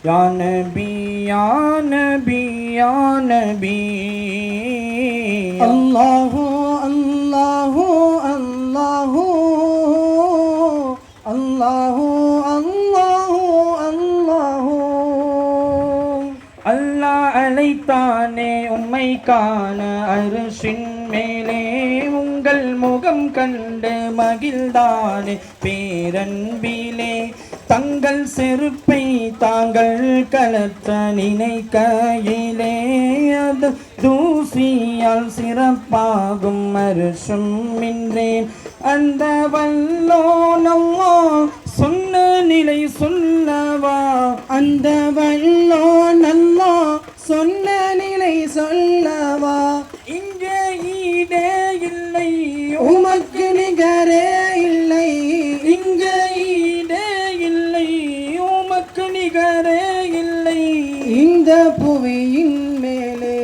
Ya Nabi, Ya Nabi, Ya Nabi Allahu, Allahu, Allahu Allahu, Allahu, Allahu அல்லாஹ் அழைத்தானே உம்மை காண அரிசின் மேலே உங்கள் முகம் கண்டு மகிழ்ந்தானே பேரன்பிலே தங்கள் செருப்பை தாங்கள் கலற்ற நினைக்கையிலே அது தூசியால் சிறப்பாகும் அரசும் மின்றேன் அந்த வல்லோனம்மா சொன்ன நிலை சொல்லவா? அந்த வல்லோ நல்லா சொன்ன இந்த புவியின் மேலே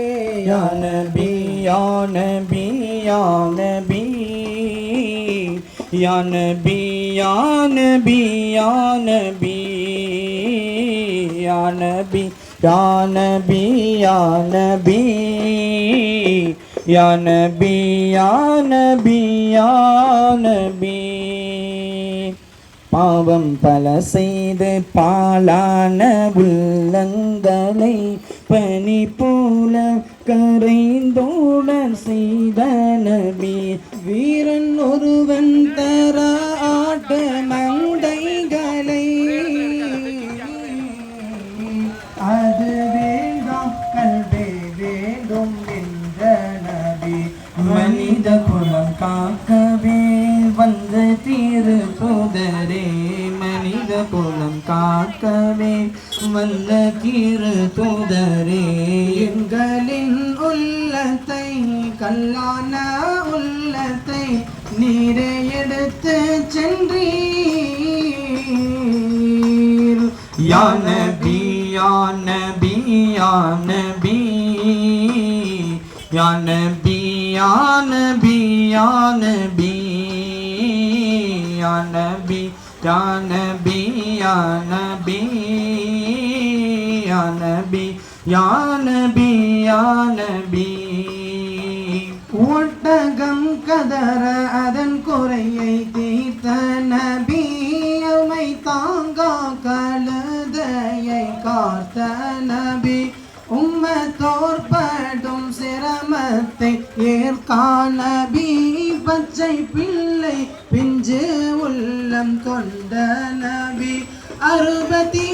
யா நபி யா நபி யா நபி யா நபி யா நபி யா நபி யா நபி யா நபி யா நபி யா நபி யா நபி யா நபி பாவம் பல செய்து பாலான உள்ளங்களை பனி போல கரைந்தோட செய்த நபி. வீரன் ஒருவன் தர ஆட்ட மந்தைகளை. அது வேண்டாம் கல்வி வேண்டும் என்ற நபி. மனித குலம் காக்க காக்கவே வந்த தீரு தூதரே. எங்களின் உள்ளத்தை கல்லான உள்ளத்தை நீரை எடுத்து சென்றீர். யான பி யான பி யான பி. யான பி யான பி யான பி. யான பி யான நபி யா நபி யா நபி யா நபி. ஒட்டகம் கதற அதன் குறையை தீர்த்த நபி அமை தாங்கா கழுதையை காத்த நபி. உம்ம தோற்படும் சிரமத்தை ஏற்கா நபி. பச்சை பிள்ளை பிஞ்சு உள்ளம் கொண்ட நபி. அறுபத்தி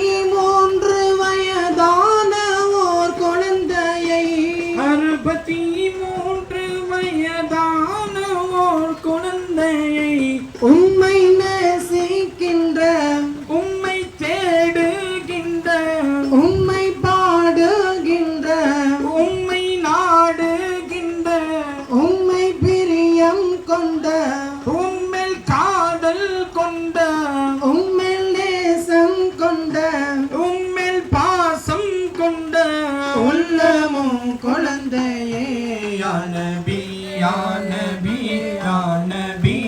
உம்மில் காதல் கொண்ட உம்மில் நேசம் கொண்ட உம்மில் பாசம் கொண்ட உள்ளமும் குழந்தையே. யா நபி யா நபி யா நபி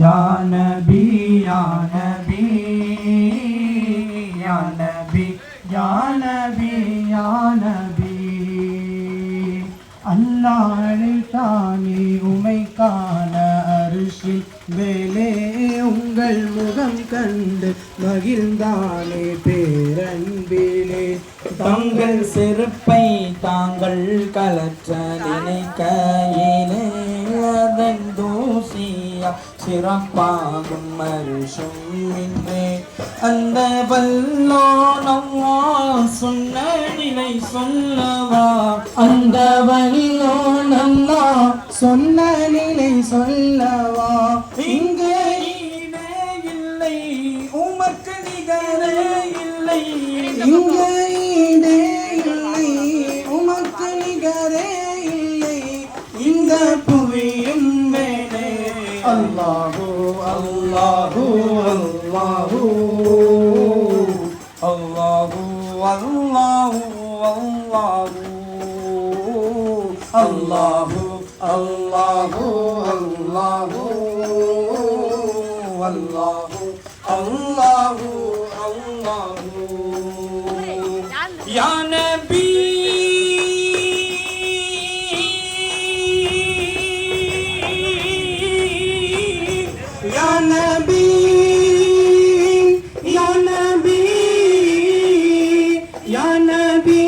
யா நபி யா அல்லாழை தானே உமை காண அரிசில் வேலே உங்கள் முகம் கண்டு மகிழ்ந்தானே பேரன்பிலே. தங்கள் செருப்பை தாங்கள் கலற்ற நினைக்கையிலே அதன் தூசியா சிறப்பாகும் மருஷம் அந்த அந்த வல்லோனம்மா சொன்ன நிலை சொல்லவா? அந்த வழியோ நம்மா சொன்ன நிலை சொல்லவா? இங்கே இல்லை. உமக்கு நிகரே இல்லை. இங்கே ஈடே இல்லை. உமக்கு நிகரே இல்லை. இந்த புவியும் மேலே. அல்லாஹு அல்லாஹு அல்லாஹு. আল্লাহু আল্লাহু আল্লাহু আল্লাহু ইয়া নবী ইয়া নবী ইয়া নবী ইয়া নবী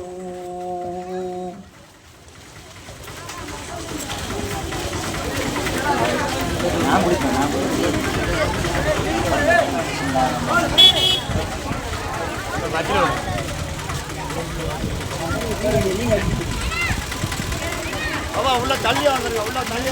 உள்ள தள்ளி வாங்குறீங்க உள்ள தள்ளி